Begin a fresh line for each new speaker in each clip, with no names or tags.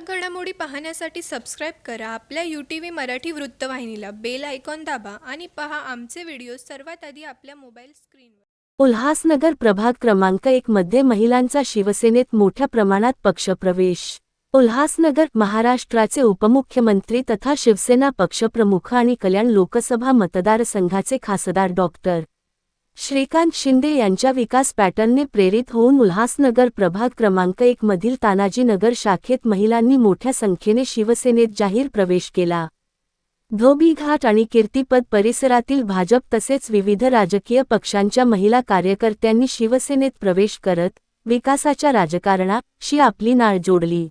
ठळक घडामोडी पाहण्यासाठी सबस्क्राईब करा. आपल्या यू टी व्ही मराठी वृत्तवाहिनीला बेल आयकॉन दाबा आणि पहा आमचे व्हिडिओ सर्वात आधी आपल्या मोबाईल स्क्रीनवर
उल्हासनगर प्रभाग क्रमांक एक मध्ये महिलांचा शिवसेनेत मोठ्या प्रमाणात पक्षप्रवेश. उल्हासनगर महाराष्ट्राचे उपमुख्यमंत्री तथा शिवसेना पक्षप्रमुख आणि कल्याण लोकसभा मतदारसंघाचे खासदार डॉक्टर. श्रीकांत शिंदे यांच्या विकास पॅटर्नने प्रेरित होऊन उल्हासनगर प्रभाग क्रमांक एक मधील तानाजीनगर शाखेत महिलांनी मोठ्या संख्येने शिवसेनेत जाहीर प्रवेश केला. धोबीघाट आणि कीर्तिपद परिसरातील भाजप तसेच विविध राजकीय पक्षांच्या महिला कार्यकर्त्यांनी शिवसेनेत प्रवेश करत विकासाच्या राजकारणाशी आपली नाळ जोडली.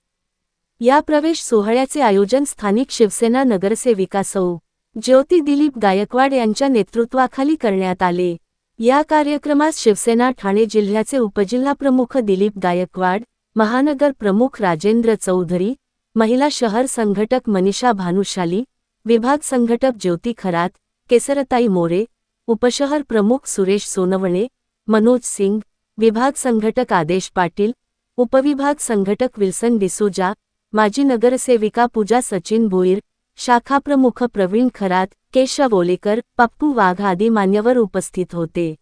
या प्रवेश सोहळ्याचे आयोजन स्थानिक शिवसेना नगरसेविका सौ. ज्योती दिलीप गायकवाड यांच्या नेतृत्वाखाली करण्यात आले. या कार्यक्रमास शिवसेना ठाणे जिल्ह्याचे उपजिल्हाप्रमुख दिलीप गायकवाड महानगर प्रमुख राजेंद्र चौधरी महिला शहर संघटक मनीषा भानुशाली विभाग संघटक ज्योती खरात केसरताई मोरे उपशहर प्रमुख सुरेश सोनवणे मनोज सिंग विभाग संघटक आदेश पाटील उपविभाग संघटक विल्सन डिसोजा माजी नगरसेविका पूजा सचिन भोईर शाखाप्रमुख प्रवीण खरात केशव ओलेकर पप्पू वाघ आदी मान्यवर उपस्थित होते.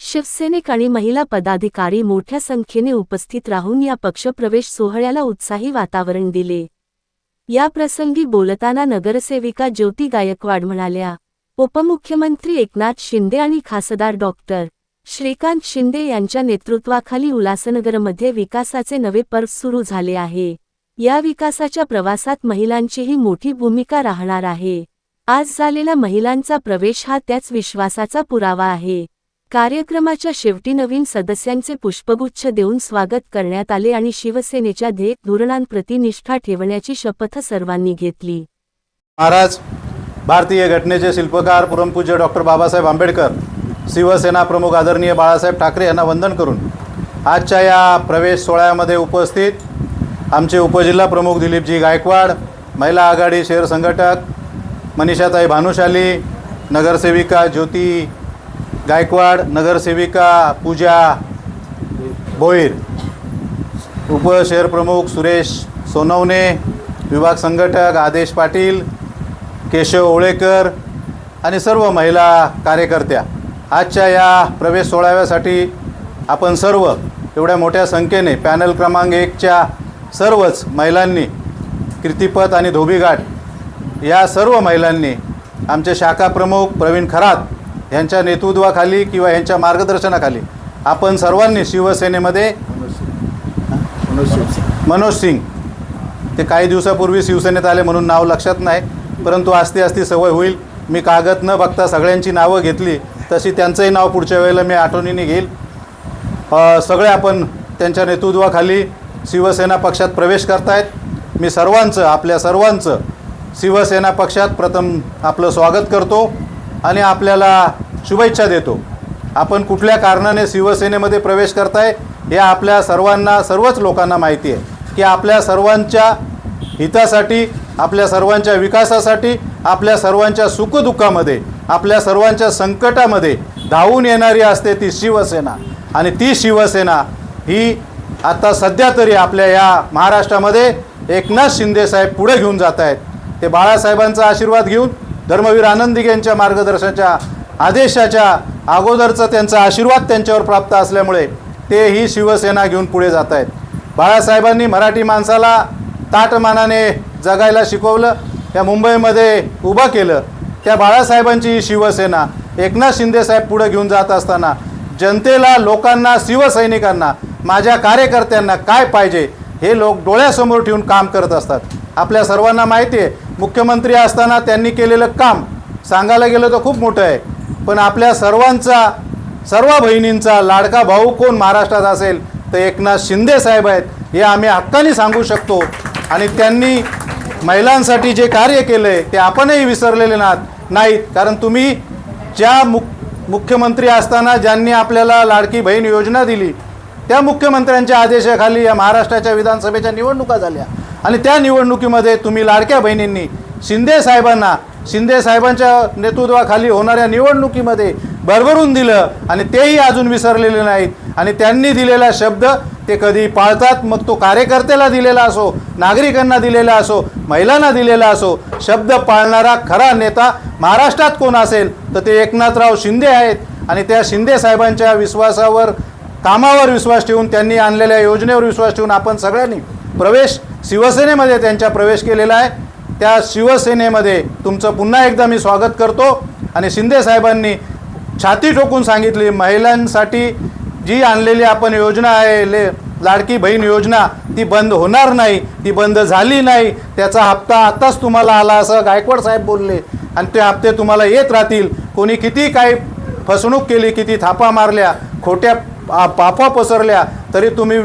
शिवसैनिक आणि महिला पदाधिकारी मोठ्या संख्येने उपस्थित राहून या पक्षप्रवेश सोहळ्याला उत्साही वातावरण दिले. या प्रसंगी बोलताना नगरसेविका ज्योती गायकवाड म्हणाल्या उपमुख्यमंत्री एकनाथ शिंदे आणि खासदार डॉक्टर श्रीकांत शिंदे यांच्या नेतृत्वाखाली उल्हासनगरमध्ये विकासाचे नवे पर्व सुरू झाले आहे. या विकासाच्या प्रवासात महिलांचीही मोठी भूमिका राहणार आहे. आज झालेला महिलांचा प्रवेश हा त्याच विश्वासाचा पुरावा आहे. कार्यक्रमाच्या शेवटी नवीन सदस्यांचे पुष्पगुच्छ देऊन स्वागत करण्यात आले आणि शिवसेनेच्या ध्येय धोरणांप्रती निष्ठा ठेवण्याची शपथ सर्वांनी घेतली.
महाराज भारतीय घटनेचे शिल्पकार परमपूज्य डॉक्टर बाबासाहेब आंबेडकर शिवसेना प्रमुख आदरणीय बाळासाहेब ठाकरे यांना वंदन करून आजच्या या प्रवेश सोहळ्यामध्ये उपस्थित आमचे उपजिल्हा प्रमुख दिलीपजी गायकवाड महिला आघाडी शहर संघटक मनीषाताई भानुशाली नगरसेविका ज्योती गायकवाड नगरसेविका पूजा भोईर उपशहर प्रमुख सुरेश सोनवणे विभाग संघटक आदेश पाटील केशव ओळेकर आणि सर्व महिला कार्यकर्त्या. आजच्या या प्रवेश सोहळ्यासाठी आपण सर्व एवढ्या मोठ्या संख्येने पॅनल क्रमांक एकच्या सर्वच महिलांनी कीर्तिपथ आणि धोबीघाट या सर्व महिलांनी आमचे शाखा प्रमुख प्रवीण खरात यांच्या नेतृत्वाखाली किंवा यांच्या मार्गदर्शनाखाली आपण सर्वांनी शिवसेनेमध्ये मनोज सिंग. ते काही दिवसापूर्वी शिवसेनेत आले म्हणून नाव लक्षात नाही परंतु आस्ती आस्ती सवय होईल. मी कागद न बघता सगळ्यांची नावं घेतली तशी त्यांचंही नाव पुढच्या वेळेला मी आठवणीने घेईल. सगळे आपण त्यांच्या नेतृत्वाखाली शिवसेना पक्षात प्रवेश करतायत. मी सर्वांचं आपल्या सर्वांचं शिवसेना पक्षात प्रथम आपलं स्वागत करतो आणि आपल्याला शुभेच्छा देतो. आपण कुठल्या कारणाने शिवसेनेमध्ये प्रवेश करताय हे आपल्या सर्वांना सर्वच लोकांना माहिती आहे की आपल्या सर्वांच्या हितासाठी आपल्या सर्वांच्या विकासासाठी आपल्या सर्वांच्या सुखदुःखामध्ये आपल्या सर्वांच्या संकटामध्ये धावून येणारी असते ती शिवसेना. आणि ती शिवसेना ही आता सध्या तरी आपल्या या महाराष्ट्रामध्ये एकनाथ शिंदेसाहेब पुढे घेऊन जात आहेत. ते बाळासाहेबांचा आशीर्वाद घेऊन धर्मवीर आनंदी यांच्या मार्गदर्शनाच्या आदेशाच्या अगोदरचा त्यांचा आशीर्वाद त्यांच्यावर प्राप्त असल्यामुळे ते ही शिवसेना घेऊन पुढे जात आहेत. बाळासाहेबांनी मराठी माणसाला ताटमानाने जगायला शिकवलं या मुंबईमध्ये उभं केलं. त्या बाळासाहेबांची ही शिवसेना एकनाथ शिंदेसाहेब पुढे घेऊन जात असताना जनतेला लोकांना शिवसैनिकांना माझ्या कार्यकर्त्यांना काय पाहिजे हे लोक डोळ्यासमोर ठेवून काम करत असतात. आपल्या सर्वांना माहिती आहे मुख्यमंत्री असताना त्यांनी केलेलं काम सांगायला गेलं तर खूप मोठं आहे. पण आपल्या सर्वांचा सर्व बहिणींचा लाडका भाऊ कोण महाराष्ट्रात असेल तर एकनाथ शिंदे साहेब आहेत हे आम्ही हक्काने सांगू शकतो. आणि त्यांनी महिलांसाठी जे कार्य केलं आहे ते आपणही विसरलेले नाहीत नाहीत. कारण तुम्ही ज्या मुख मुख्यमंत्री असताना ज्यांनी आपल्याला लाडकी बहीण योजना दिली त्या मुख्यमंत्र्यांच्या आदेशाखाली या महाराष्ट्राच्या विधानसभेच्या निवडणुका झाल्या. आणि त्या निवडणुकीमध्ये तुम्ही लाडक्या बहिणींनी शिंदे साहेबांना शिंदे साहेबांच्या नेतृत्वाखाली होणाऱ्या निवडणुकीमध्ये भरभरून दिलं आणि तेही अजून विसरलेले नाहीत. आणि त्यांनी दिलेला शब्द ते कधी पाळतात मग तो कार्यकर्त्याला दिलेला असो नागरिकांना दिलेला असो महिलांना दिलेला असो शब्द पाळणारा खरा नेता महाराष्ट्रात कोण असेल? तर ते एकनाथराव शिंदे आहेत. आणि त्या शिंदे साहेबांच्या विश्वासावर कामावर विश्वास ठेवून त्यांनी आणलेल्या योजनेवर विश्वास ठेवून आपण सगळ्यांनी प्रवेश शिवसेनेमध्ये त्यांच्या प्रवेश केलेला आहे. त्या शिवसेनेमध्ये तुमचं पुन्हा एकदा मी स्वागत करतो आणि शिंदे साहेबांनी छाती ठोकून सांगितली महिलांसाठी जी आणलेली आपण योजना आहे ले लाडकी बहीण योजना ती बंद होणार नाही ती बंद झाली नाही त्याचा हप्ता आताच तुम्हाला आला असं गायकवाड साहेब बोलले. आणि ते हप्ते तुम्हाला येत राहतील. कोणी किती काही फसवणूक केली किती थापा मारल्या खोट्या पापा पाफा पसरल्या तरी तुम्ही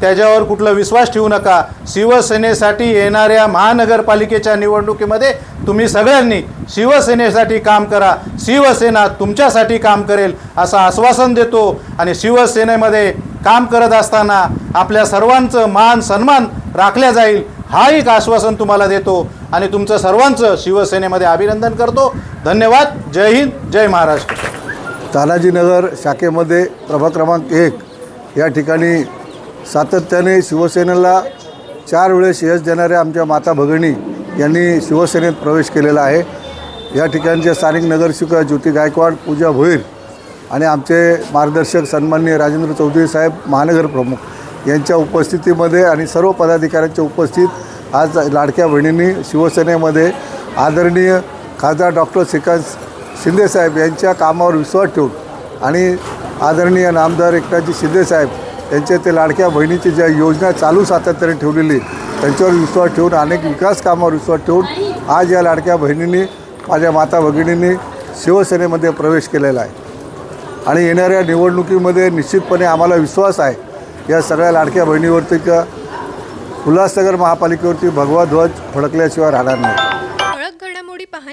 त्याच्यावर कुठला विश्वास ठेवू नका. शिवसेनेसाठी येणाऱ्या महानगरपालिकेच्या निवडणुकीमध्ये तुम्ही सगळ्यांनी शिवसेनेसाठी काम करा. शिवसेना तुमच्यासाठी काम करेल असं आश्वासन देतो. आणि शिवसेनेमध्ये काम करत असताना आपल्या सर्वांचं मान सन्मान राखल्या जाईल हा एक आश्वासन तुम्हाला देतो. आणि तुमचं सर्वांचं शिवसेनेमध्ये अभिनंदन करतो. धन्यवाद. जय हिंद. जय महाराष्ट्र.
तानाजीनगर शाखेमध्ये प्रभाग क्रमांक एक या ठिकाणी सातत्याने शिवसेनेला चार वेळेस यश देणाऱ्या आमच्या माता भगिनी यांनी शिवसेनेत प्रवेश केलेला आहे. या ठिकाणचे स्थानिक नगरसेविका ज्योती गायकवाड पूजा भोईर आणि आमचे मार्गदर्शक सन्माननीय राजेंद्र चौधरी साहेब महानगर प्रमुख यांच्या उपस्थितीमध्ये आणि सर्व पदाधिकाऱ्यांच्या उपस्थित आज लाडक्या बहिणींनी शिवसेनेमध्ये आदरणीय खासदार डॉक्टर श्रीकांत शिंदेसाहेब यांच्या कामावर विश्वास ठेवून आणि आदरणीय नामदार एकनाथजी शिंदेसाहेब यांच्या ते लाडक्या बहिणीची ज्या योजना चालू सातत्याने ठेवलेली त्यांच्यावर विश्वास ठेवून अनेक विकास कामावर विश्वास ठेवून आज या लाडक्या बहिणींनी माझ्या माता भगिनींनी शिवसेनेमध्ये प्रवेश केलेला आहे. आणि येणाऱ्या निवडणुकीमध्ये निश्चितपणे आम्हाला विश्वास आहे या सगळ्या लाडक्या बहिणीवरती का उल्हासनगर महापालिकेवरती भगवा ध्वज फडकल्याशिवाय राहणार नाही.